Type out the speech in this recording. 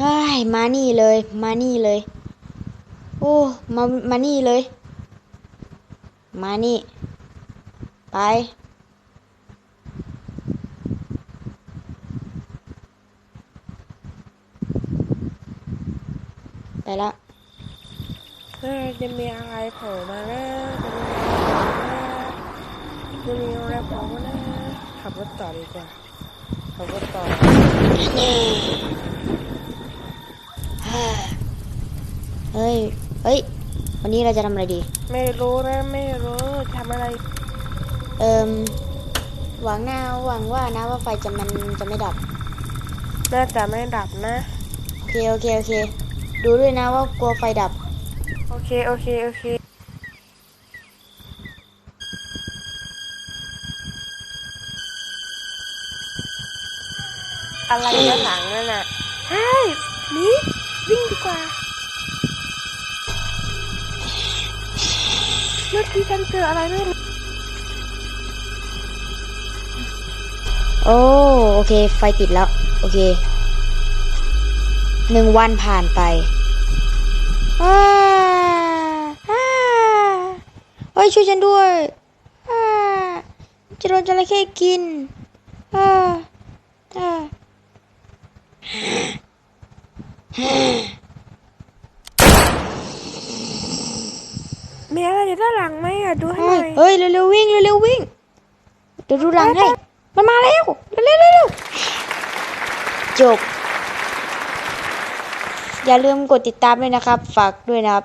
มานี่เลย มานี่เลย โอ้มามานี่เลย มานี่ ไป ไปละเฮ้ยจะมีอะไรโผล่มาแล้วจะมีอะไรโผล่มาแล้วขับรถต่อดีกว่าขับรถต่อ เฮ้ย เฮ้ย วันนี้เราจะทำอะไรดี ไม่รู้นะไม่รู้ทำอะไร เอิมหวังหน้าหวังว่านะว่าไฟจะมันจะไม่ดับ น่าจะไม่ดับนะ โอเค โอเค โอเค ดูด้วยนะว่ากลัวไฟดับ โอเค โอเค โอเค อะไรด้านหลังนั่นน่ะเฮ้ยหนีวิ่งดีกว่า เมื่อกี้ฉันเจออะไรไม่รู้โอ้โอเค ไฟติดแล้ว โอเคหนึ่งวันผ่านไปอ้าอ้าเฮ้ยช่วยฉันด้วยอ้าจะโดนจระเข้กินอ้าอ้า มีอะไรอยู่ด้านหลังไหมอะดูให้หเฮ้น่ยอยเฮ้ยเร็วๆวิ่งเร็วๆวิ่งเดี๋ยวดูหลังให้มันมาแล้วเร็วๆเร็วๆจบ อย่าลืมกดติดตามด้วยนะครับ ฝากด้วยนะครับ